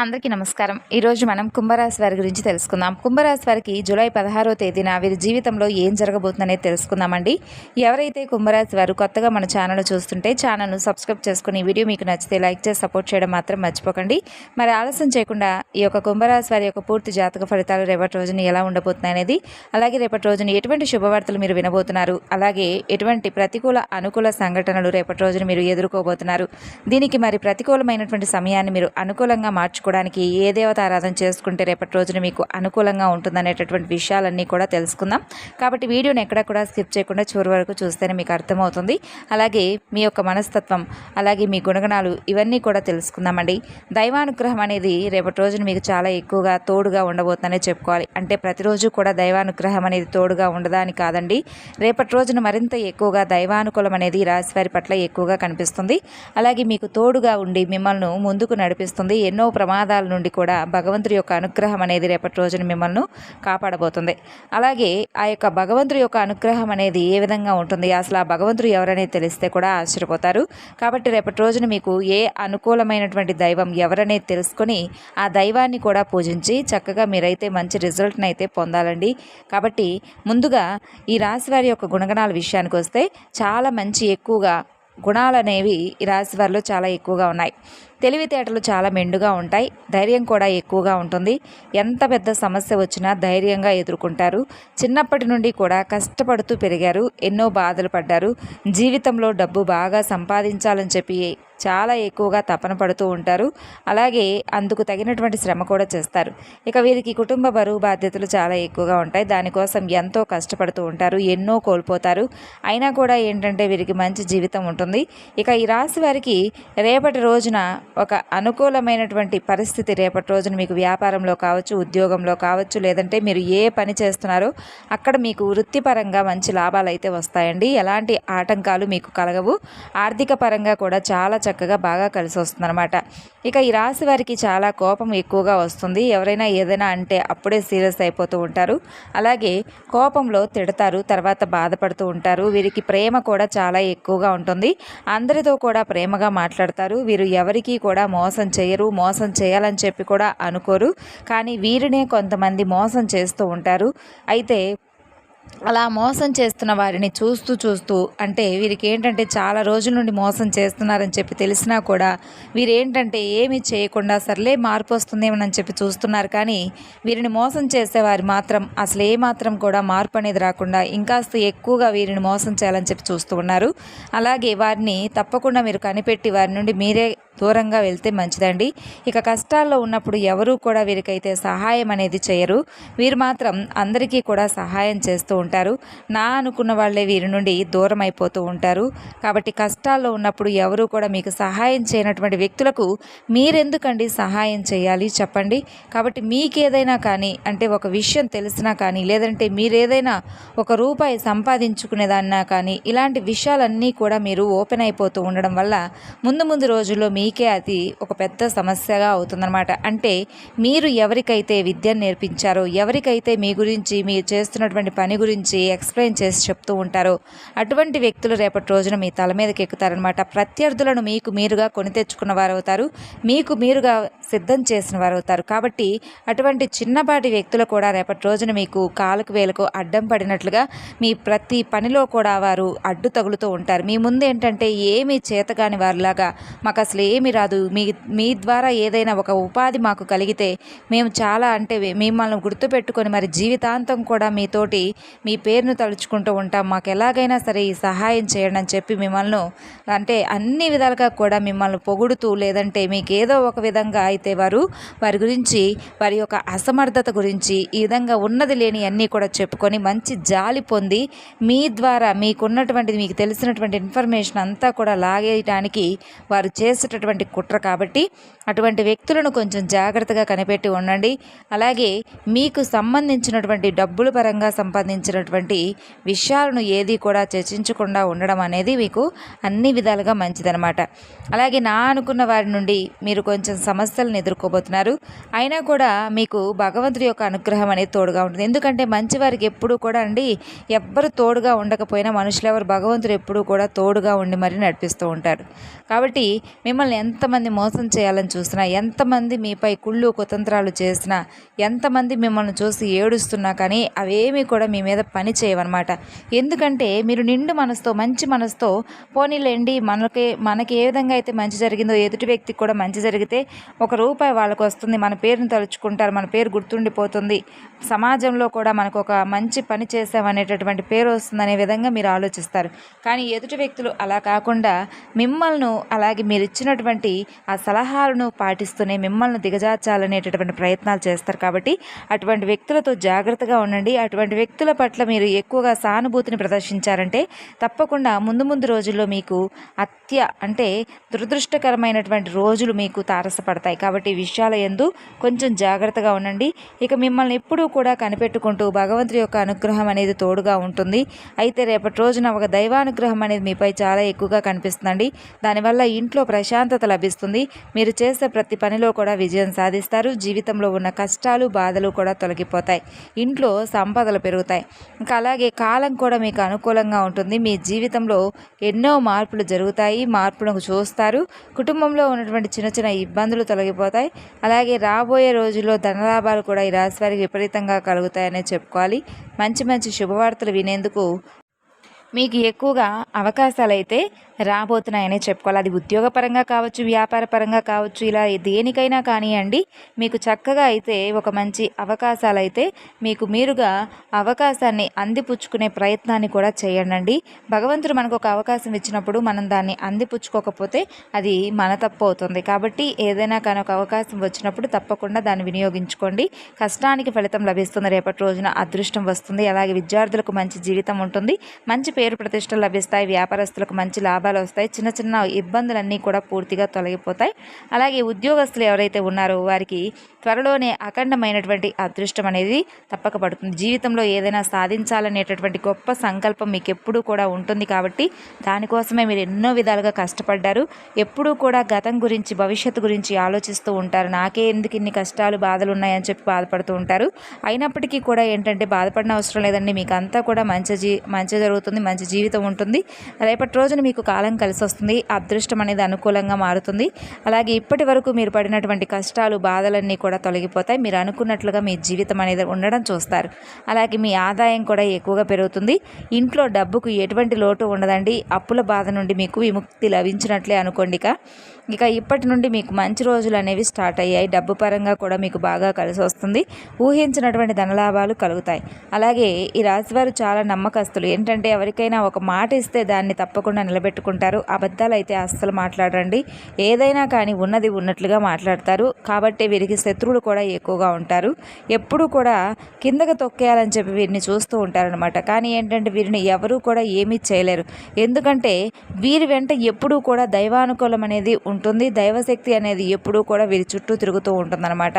అందరికీ నమస్కారం. ఈరోజు మనం కుంభరాశి వారి గురించి తెలుసుకుందాం. కుంభరాశి వారికి జూలై పదహారో తేదీన వీరి జీవితంలో ఏం జరగబోతుందనేది తెలుసుకుందామండి. ఎవరైతే కుంభరాశి వారు కొత్తగా మన ఛానల్ చూస్తుంటే ఛానల్ను సబ్స్క్రైబ్ చేసుకుని వీడియో మీకు నచ్చితే లైక్ చేసి సపోర్ట్ చేయడం మాత్రం మర్చిపోకండి. మరి ఆలస్యం చేయకుండా ఈ యొక్క కుంభరాశి వారి యొక్క పూర్తి జాతక ఫలితాలు రేపటి రోజున ఎలా ఉండబోతున్నాయి అనేది అలాగే రేపటి రోజున ఎటువంటి శుభవార్తలు మీరు వినబోతున్నారు అలాగే ఎటువంటి ప్రతికూల అనుకూల సంఘటనలు రేపటి రోజున మీరు ఎదుర్కోబోతున్నారు దీనికి మరి ప్రతికూలమైనటువంటి సమయాన్ని మీరు అనుకూలంగా మార్చుకోవడానికి ఏ దేవత ఆరాధన చేసుకుంటే రేపటి రోజున మీకు అనుకూలంగా ఉంటుందనేటటువంటి విషయాలన్నీ కూడా తెలుసుకుందాం. కాబట్టి వీడియోని ఎక్కడ కూడా స్కిప్ చేయకుండా చివరి వరకు చూస్తేనే మీకు అర్థమవుతుంది. అలాగే మీ యొక్క మనస్తత్వం అలాగే మీ గుణగణాలు ఇవన్నీ కూడా తెలుసుకుందామండి. దైవానుగ్రహం అనేది రేపటి రోజున మీకు చాలా ఎక్కువగా తోడుగా ఉండబోతుందనే చెప్పుకోవాలి. అంటే ప్రతిరోజు కూడా దైవానుగ్రహం అనేది తోడుగా ఉండదని కాదండి. రేపటి రోజున మరింత ఎక్కువగా దైవానుకూలం అనేది రాశివారి వారి పట్ల ఎక్కువగా కనిపిస్తుంది. అలాగే మీకు తోడుగా ఉండి మిమ్మల్ని ముందుకు నడిపిస్తుంది. ఎన్నో ప్రమాదాల నుండి కూడా భగవంతుడి యొక్క అనుగ్రహం అనేది రేపటి రోజున మిమ్మల్ని కాపాడబోతుంది. అలాగే ఆ యొక్క భగవంతుడి యొక్క అనుగ్రహం అనేది ఏ విధంగా ఉంటుంది? అసలు ఆ భగవంతుడు ఎవరనేది తెలిస్తే కూడా ఆశ్చర్యపోతారు. కాబట్టి రేపటి రోజున మీకు ఏ అనుకూలమైనటువంటి దైవం ఎవరనేది తెలుసుకొని ఆ దైవాన్ని కూడా పూజించి చక్కగా మీరైతే మంచి రిజల్ట్ని అయితే పొందాలండి. కాబట్టి ముందుగా ఈ రాశి వారి యొక్క గుణగణాల విషయానికి వస్తే చాలా మంచి ఎక్కువగా గుణాలు అనేవి ఈ రాశి వారిలో చాలా ఎక్కువగా ఉన్నాయి. తెలివితేటలు చాలా మెండుగా ఉంటాయి. ధైర్యం కూడా ఎక్కువగా ఉంటుంది. ఎంత పెద్ద సమస్య వచ్చినా ధైర్యంగా ఎదుర్కొంటారు. చిన్నప్పటి నుండి కూడా కష్టపడుతూ పెరిగారు. ఎన్నో బాధలు పడ్డారు. జీవితంలో డబ్బు బాగా సంపాదించాలని చెప్పి చాలా ఎక్కువగా తపన పడుతూ ఉంటారు. అలాగే అందుకు తగినటువంటి శ్రమ కూడా చేస్తారు. ఇక వీరికి కుటుంబ బరువు బాధ్యతలు చాలా ఎక్కువగా ఉంటాయి. దానికోసం ఎంతో కష్టపడుతూ ఉంటారు. ఎన్నో కోల్పోతారు. అయినా కూడా ఏంటంటే వీరికి మంచి జీవితం ఉంటుంది. ఇక ఈ రాశి వారికి రేపటి రోజున ఒక అనుకూలమైనటువంటి పరిస్థితి రేపటి రోజున మీకు వ్యాపారంలో కావచ్చు ఉద్యోగంలో కావచ్చు లేదంటే మీరు ఏ పని చేస్తున్నారో అక్కడ మీకు వృత్తిపరంగా మంచి లాభాలు అయితే వస్తాయండి. ఎలాంటి ఆటంకాలు మీకు కలగవు. ఆర్థిక పరంగా కూడా చాలా చక్కగా బాగా కలిసి వస్తుందన్నమాట. ఇక ఈ రాశి వారికి చాలా కోపం ఎక్కువగా వస్తుంది. ఎవరైనా ఏదైనా అంటే అప్పుడే సీరియస్ అయిపోతూ ఉంటారు. అలాగే కోపంలో తిడతారు తర్వాత బాధపడుతూ ఉంటారు. వీరికి ప్రేమ కూడా చాలా ఎక్కువగా ఉంటుంది. అందరితో కూడా ప్రేమగా మాట్లాడతారు. వీరు ఎవరికి కూడా మోసం చేయరు మోసం చేయాలని చెప్పి కూడా అనుకోరు. కానీ వీరినే కొంతమంది మోసం చేస్తూ ఉంటారు. అయితే అలా మోసం చేస్తున్న వారిని చూస్తూ చూస్తూ అంటే వీరికి ఏంటంటే చాలా రోజుల నుండి మోసం చేస్తున్నారని చెప్పి తెలిసినా కూడా వీరేంటంటే ఏమీ చేయకుండా సర్లే మార్పు వస్తుందేమోనని చెప్పి చూస్తున్నారు. కానీ వీరిని మోసం చేసేవారు మాత్రం అసలు ఏమాత్రం కూడా మార్పు అనేది రాకుండా ఇంకాస్త ఎక్కువగా వీరిని మోసం చేయాలని చెప్పి చూస్తూ ఉన్నారు. అలాగే వారిని తప్పకుండా మీరు కనిపెట్టి వారి నుండి మీరే దూరంగా వెళ్తే మంచిదండి. ఇక కష్టాల్లో ఉన్నప్పుడు ఎవరూ కూడా వీరికైతే సహాయం అనేది చేయరు. వీరు మాత్రం అందరికీ కూడా సహాయం చేస్తూ ఉంటారు. నా అనుకున్న వాళ్ళే వీరి నుండి దూరం అయిపోతూ ఉంటారు. కాబట్టి కష్టాల్లో ఉన్నప్పుడు ఎవరూ కూడా మీకు సహాయం చేయనటువంటి వ్యక్తులకు మీరెందుకండి సహాయం చేయాలి చెప్పండి. కాబట్టి మీకేదైనా కానీ అంటే ఒక విషయం తెలిసినా కానీ లేదంటే మీరేదైనా ఒక రూపాయి సంపాదించుకునేదాన్నా కానీ ఇలాంటి విషయాలన్నీ కూడా మీరు ఓపెన్ అయిపోతూ ఉండడం వల్ల ముందు ముందు రోజుల్లో మీ మీకే అది ఒక పెద్ద సమస్యగా అవుతుందన్నమాట. అంటే మీరు ఎవరికైతే విద్యను నేర్పించారో ఎవరికైతే మీ గురించి మీరు చేస్తున్నటువంటి పని గురించి ఎక్స్ప్లెయిన్ చేసి చెప్తూ ఉంటారో అటువంటి వ్యక్తులు రేపటి రోజున మీ తల మీదకి ఎక్కుతారనమాట ప్రత్యర్థులను మీకు మీరుగా కొని తెచ్చుకున్న వారు అవుతారు మీకు మీరుగా సిద్ధం చేసిన వారు అవుతారు కాబట్టి అటువంటి చిన్నపాటి వ్యక్తులు కూడా రేపటి రోజున మీకు కాలుకు వేలకు అడ్డం పడినట్లుగా మీ ప్రతి పనిలో కూడా వారు అడ్డు తగులుతూ ఉంటారు. మీ ముందు ఏంటంటే ఏమీ చేతగాని వారిలాగా మాకు అసలు ఏమి రాదు. మీ మీ ద్వారా ఏదైనా ఒక ఉపాధి మాకు కలిగితే మేము చాలా అంటే మిమ్మల్ని గుర్తుపెట్టుకొని మరి జీవితాంతం కూడా మీతోటి మీ పేరును తలుచుకుంటూ ఉంటాం. మాకు ఎలాగైనా సరే ఈ సహాయం చేయండి అని చెప్పి మిమ్మల్ని అంటే అన్ని విధాలుగా కూడా మిమ్మల్ని పొగుడుతూ లేదంటే మీకు ఏదో ఒక విధంగా అయితే వారు వారి గురించి వారి యొక్క అసమర్థత గురించి ఈ విధంగా ఉన్నది లేని అన్నీ కూడా చెప్పుకొని మంచి జాలి పొంది మీ ద్వారా మీకున్నటువంటి మీకు తెలిసినటువంటి ఇన్ఫర్మేషన్ అంతా కూడా లాగేయడానికి వారు చేసేటటువంటి కుట్ర కాబట్టి అటువంటి వ్యక్తులను కొంచెం జాగ్రత్తగా కనిపెట్టి ఉండండి. అలాగే మీకు సంబంధించినటువంటి డబ్బుల పరంగా సంపాదించినటువంటి విషయాలను ఏది కూడా చర్చించకుండా ఉండడం అనేది మీకు అన్ని విధాలుగా మంచిదనమాట అలాగే నా అనుకున్న వారి నుండి మీరు కొంచెం సమస్యలను ఎదుర్కోబోతున్నారు. అయినా కూడా మీకు భగవంతుడి యొక్క అనుగ్రహం అనేది తోడుగా ఉంటుంది. ఎందుకంటే మంచి వారికి ఎప్పుడూ కూడా అండి ఎవ్వరు తోడుగా ఉండకపోయినా మనుషులు ఎవరు భగవంతుడు ఎప్పుడూ కూడా తోడుగా ఉండి మరీ నడిపిస్తూ ఉంటారు. కాబట్టి మిమ్మల్ని మిమ్మల్ని ఎంతమంది మోసం చేయాలని చూసినా ఎంతమంది మీపై కుళ్ళు కుతంత్రాలు చేసినా ఎంతమంది మిమ్మల్ని చూసి ఏడుస్తున్నా కానీ అవేమీ కూడా మీ మీద పని చేయవన్నమాట. ఎందుకంటే మీరు నిండు మనసుతో మంచి మనసుతో పోనీలేండి మనకి మనకి ఏ విధంగా అయితే మంచి జరిగిందో ఎదుటి వ్యక్తికి కూడా మంచి జరిగితే ఒక రూపాయి వాళ్ళకు వస్తుంది మన పేరును తలుచుకుంటారు మన పేరు గుర్తుండిపోతుంది. సమాజంలో కూడా మనకు ఒక మంచి పని చేసామనేటటువంటి పేరు వస్తుందనే విధంగా మీరు ఆలోచిస్తారు. కానీ ఎదుటి వ్యక్తులు అలా కాకుండా మిమ్మల్ని అలాగే మీరు ఇచ్చినటువంటి ఆ సలహాలను పాటిస్తూనే మిమ్మల్ని దిగజార్చాలనేటటువంటి ప్రయత్నాలు చేస్తారు కాబట్టి అటువంటి వ్యక్తులతో జాగ్రత్తగా ఉండండి. అటువంటి వ్యక్తుల పట్ల మీరు ఎక్కువగా సానుభూతిని ప్రదర్శించారంటే తప్పకుండా ముందు ముందు రోజుల్లో మీకు అత్య అంటే దురదృష్టకరమైనటువంటి రోజులు మీకు తారసపడతాయి. కాబట్టి విషయాల ఎందు కొంచెం జాగ్రత్తగా ఉండండి. ఇక మిమ్మల్ని ఎప్పుడూ కూడా కనిపెట్టుకుంటూ భగవంతుడి యొక్క అనుగ్రహం అనేది తోడుగా ఉంటుంది. అయితే రేపటి రోజున ఒక దైవానుగ్రహం అనేది మీపై చాలా ఎక్కువగా కనిపిస్తుందండి. దానివల్ల ఇంట్లో ప్రశాంతత లభిస్తుంది. మీరు చేసే ప్రతి పనిలో కూడా విజయం సాధిస్తారు. జీవితంలో ఉన్న కష్టాలు బాధలు కూడా తొలగిపోతాయి. ఇంట్లో సంపదలు పెరుగుతాయి. ఇంకా అలాగే కాలం కూడా మీకు అనుకూలంగా ఉంటుంది. మీ జీవితంలో ఎన్నో మార్పులు జరుగుతాయి. మార్పులను చూస్తారు. కుటుంబంలో ఉన్నటువంటి చిన్న చిన్న ఇబ్బందులు తొలగిపోతాయి. అలాగే రాబోయే రోజుల్లో ధనలాభాలు కూడా ఈ రాశి వారికి విపరీతంగా కలుగుతాయనే చెప్పుకోవాలి. మంచి మంచి శుభవార్తలు వినేందుకు మీకు ఎక్కువగా అవకాశాలు అయితే రాబోతున్నాయని చెప్పుకోవాలి. అది ఉద్యోగపరంగా కావచ్చు వ్యాపార పరంగా కావచ్చు ఇలా దేనికైనా కానివ్వండి మీకు చక్కగా అయితే ఒక మంచి అవకాశాలు అయితే మీకు మీరుగా అవకాశాన్ని అందిపుచ్చుకునే ప్రయత్నాన్ని కూడా చేయండి భగవంతుడు మనకు ఒక అవకాశం ఇచ్చినప్పుడు మనం దాన్ని అందిపుచ్చుకోకపోతే అది మన తప్పు అవుతుంది. కాబట్టి ఏదైనా కానీ ఒక అవకాశం వచ్చినప్పుడు తప్పకుండా దాన్ని వినియోగించుకోండి. కష్టానికి ఫలితం లభిస్తుంది. రేపటి రోజున అదృష్టం వస్తుంది. అలాగే విద్యార్థులకు మంచి జీవితం ఉంటుంది. మంచి పేరు ప్రతిష్టలు లభిస్తాయి. వ్యాపారస్తులకు మంచి లాభాలు వస్తాయి. చిన్న చిన్న ఇబ్బందులన్నీ కూడా పూర్తిగా తొలగిపోతాయి. అలాగే ఉద్యోగస్తులు ఎవరైతే ఉన్నారో వారికి త్వరలోనే అఖండమైనటువంటి అదృష్టం అనేది తప్పక పడుతుంది. జీవితంలో ఏదైనా సాధించాలనేటటువంటి గొప్ప సంకల్పం మీకు ఎప్పుడూ కూడా ఉంటుంది కాబట్టి దానికోసమే మీరు ఎన్నో విధాలుగా కష్టపడ్డారు. ఎప్పుడూ కూడా గతం గురించి భవిష్యత్తు గురించి ఆలోచిస్తూ ఉంటారు. నాకే ఎందుకు ఇన్ని కష్టాలు బాధలు ఉన్నాయని చెప్పి బాధపడుతూ ఉంటారు. అయినప్పటికీ కూడా ఏంటంటే బాధపడిన అవసరం లేదండి. మీకు అంతా కూడా మంచి జీ మంచి జరుగుతుంది మంచి జీవితం ఉంటుంది. రేపటి రోజున మీకు కాలం కలిసి వస్తుంది అదృష్టం అనేది అనుకూలంగా మారుతుంది. అలాగే ఇప్పటి వరకు మీరు పడినటువంటి కష్టాలు బాధలన్నీ కూడా తొలగిపోతాయి. మీరు అనుకున్నట్లుగా మీ జీవితం అనేది ఉండడం చూస్తారు. అలాగే మీ ఆదాయం కూడా ఎక్కువగా పెరుగుతుంది. ఇంట్లో డబ్బుకు ఎటువంటి లోటు ఉండదండి. అప్పుల బాధ నుండి మీకు విముక్తి లభించినట్లే అనుకోండి ఇక ఇప్పటి నుండి మీకు మంచి రోజులు అనేవి స్టార్ట్ అయ్యాయి. డబ్బు పరంగా కూడా మీకు బాగా కలిసి వస్తుంది. ఊహించినటువంటి ధనలాభాలు కలుగుతాయి. అలాగే ఈ రాశివారు చాలా నమ్మకస్తులు. ఏంటంటే ఎవరికైనా ఒక మాట ఇస్తే దాన్ని తప్పకుండా నిలబెట్టుకుంటారు. అబద్ధాలు అయితే అస్సలు మాట్లాడండి ఏదైనా కానీ ఉన్నది ఉన్నట్లుగా మాట్లాడతారు. కాబట్టి వీరికి శత్రువులు కూడా ఎక్కువగా ఉంటారు. ఎప్పుడూ కూడా కిందకి తొక్కేయాలని చెప్పి వీరిని చూస్తూ ఉంటారనమాట కానీ ఏంటంటే వీరిని ఎవరూ కూడా ఏమీ చేయలేరు. ఎందుకంటే వీరి వెంట ఎప్పుడూ కూడా దైవానుకూలం అనేది ఉంటుంది. దైవశక్తి అనేది ఎప్పుడూ కూడా వీరి చుట్టూ తిరుగుతూ ఉంటుందన్నమాట.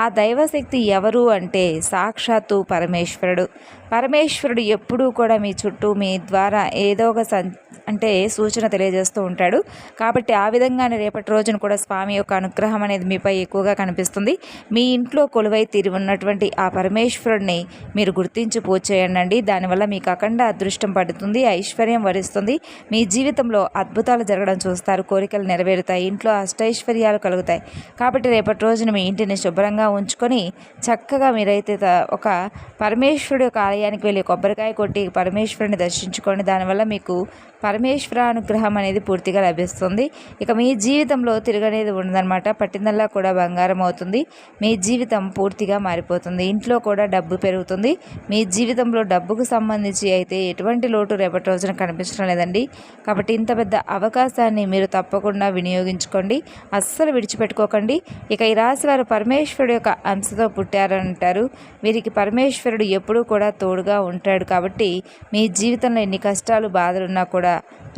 ఆ దైవశక్తి ఎవరు అంటే సాక్షాత్తు పరమేశ్వరుడు. పరమేశ్వరుడు ఎప్పుడూ కూడా మీ చుట్టూ మీ ద్వారా ఏదో ఒక సం అంటే సూచన తెలియజేస్తూ ఉంటాడు. కాబట్టి ఆ విధంగానే రేపటి రోజున కూడా స్వామి యొక్క అనుగ్రహం అనేది మీపై ఎక్కువగా కనిపిస్తుంది. మీ ఇంట్లో కొలువై తీరి ఉన్నటువంటి ఆ పరమేశ్వరుడిని మీరు గుర్తించి పూజ చేయండి దానివల్ల మీకు అఖండ అదృష్టం పడుతుంది ఐశ్వర్యం వరిస్తుంది. మీ జీవితంలో అద్భుతాలు జరగడం చూస్తారు. కోరికలు నెరవేరుతాయి. ఇంట్లో అష్టైశ్వర్యాలు కలుగుతాయి. కాబట్టి రేపటి రోజున మీ ఇంటిని శుభ్రంగా ఉంచుకొని చక్కగా మీరైతే ఒక పరమేశ్వరుడు యొక్క ఆలయానికి వెళ్ళి కొబ్బరికాయ కొట్టి పరమేశ్వరుని దర్శించుకోండి. దానివల్ల మీకు పరమేశ్వర అనుగ్రహం అనేది పూర్తిగా లభిస్తుంది. ఇక మీ జీవితంలో తిరగనేది ఉండదన్నమాట. పట్టిందల్లా కూడా బంగారం అవుతుంది. మీ జీవితం పూర్తిగా మారిపోతుంది. ఇంట్లో కూడా డబ్బు పెరుగుతుంది. మీ జీవితంలో డబ్బుకు సంబంధించి అయితే ఎటువంటి లోటు రేపటి రోజున కనిపించడం లేదండి. కాబట్టి ఇంత పెద్ద అవకాశాన్ని మీరు తప్పకుండా వినియోగించుకోండి అస్సలు విడిచిపెట్టుకోకండి. ఇక ఈ రాశి వారు పరమేశ్వరుడు యొక్క అంశతో పుట్టారంటారు. వీరికి పరమేశ్వరుడు ఎప్పుడూ కూడా తోడుగా ఉంటాడు కాబట్టి మీ జీవితంలో ఎన్ని కష్టాలు బాధలున్నా కూడా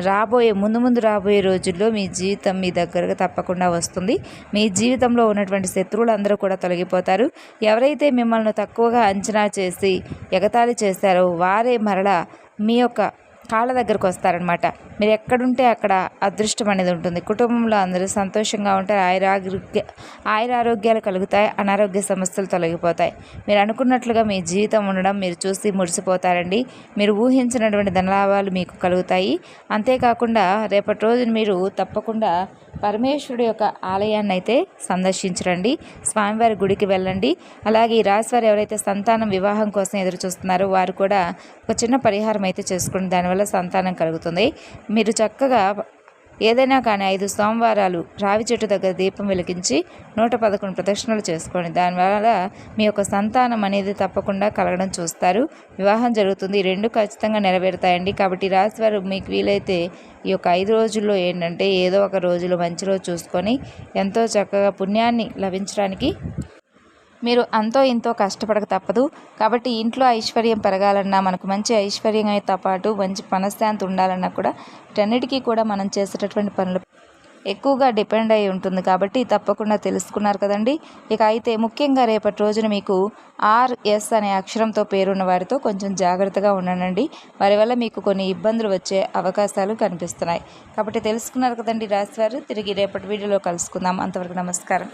రాబోయే ముందు ముందు రాబోయే రోజుల్లో మీ జీవితం మీ దగ్గరకు తప్పకుండా వస్తుంది. మీ జీవితంలో ఉన్నటువంటి శత్రువులందరూ కూడా తొలగిపోతారు. ఎవరైతే మిమ్మల్ని తక్కువగా అంచనా చేసి ఎగతాళి చేస్తారో వారే మరలా మీ యొక్క కాళ్ళ దగ్గరకు వస్తారనమాట మీరు ఎక్కడుంటే అక్కడ అదృష్టం అనేది ఉంటుంది. కుటుంబంలో అందరూ సంతోషంగా ఉంటారు ఆయురారోగ్య ఆయురారోగ్యాలు కలుగుతాయి అనారోగ్య సమస్యలు తొలగిపోతాయి. మీరు అనుకున్నట్లుగా మీ జీవితం ఉండడం మీరు చూసి మురిసిపోతారండి. మీరు ఊహించినటువంటి ధనలాభాలు మీకు కలుగుతాయి. అంతేకాకుండా రేపటి రోజున మీరు తప్పకుండా పరమేశ్వరుడు యొక్క ఆలయాన్ని అయితే సందర్శించరండి. స్వామివారి గుడికి వెళ్ళండి. అలాగే ఈ రాశివారు ఎవరైతే సంతానం వివాహం కోసం ఎదురు చూస్తున్నారో వారు కూడా ఒక చిన్న పరిహారం అయితే చేసుకోండి దానివల్ల సంతానం కలుగుతుంది. మీరు చక్కగా ఏదైనా కానీ ఐదు సోమవారాలు రావి చెట్టు దగ్గర దీపం వెలిగించి నూట పదకొండు ప్రదక్షిణలు చేసుకోండి. దానివల్ల మీ యొక్క సంతానం అనేది తప్పకుండా కలగడం చూస్తారు. వివాహం జరుగుతుంది. రెండు ఖచ్చితంగా నెరవేరుతాయండి. కాబట్టి ఈ రాశి వారు మీకు వీలైతే ఈ యొక్క ఐదు రోజుల్లో ఏంటంటే ఏదో ఒక రోజులో మంచి రోజు చూసుకొని ఎంతో చక్కగా పుణ్యాన్ని లభించడానికి మీరు అంతో ఇంతో కష్టపడక తప్పదు. కాబట్టి ఇంట్లో ఐశ్వర్యం పెరగాలన్నా మనకు మంచి ఐశ్వర్యంతో పాటు మంచి మనశ్శాంతి ఉండాలన్నా కూడా వీటన్నిటికీ కూడా మనం చేసేటటువంటి పనులు ఎక్కువగా డిపెండ్ అయి ఉంటుంది. కాబట్టి తప్పకుండా తెలుసుకున్నారు కదండి. ఇక అయితే ముఖ్యంగా రేపటి రోజున మీకు ఆర్ఎస్ అనే అక్షరంతో పేరున్న వారితో కొంచెం జాగ్రత్తగా ఉండనండి వారి వల్ల మీకు కొన్ని ఇబ్బందులు వచ్చే అవకాశాలు కనిపిస్తున్నాయి. కాబట్టి తెలుసుకున్నారు కదండి రాశివారు. తిరిగి రేపటి వీడియోలో కలుసుకుందాం. అంతవరకు నమస్కారం.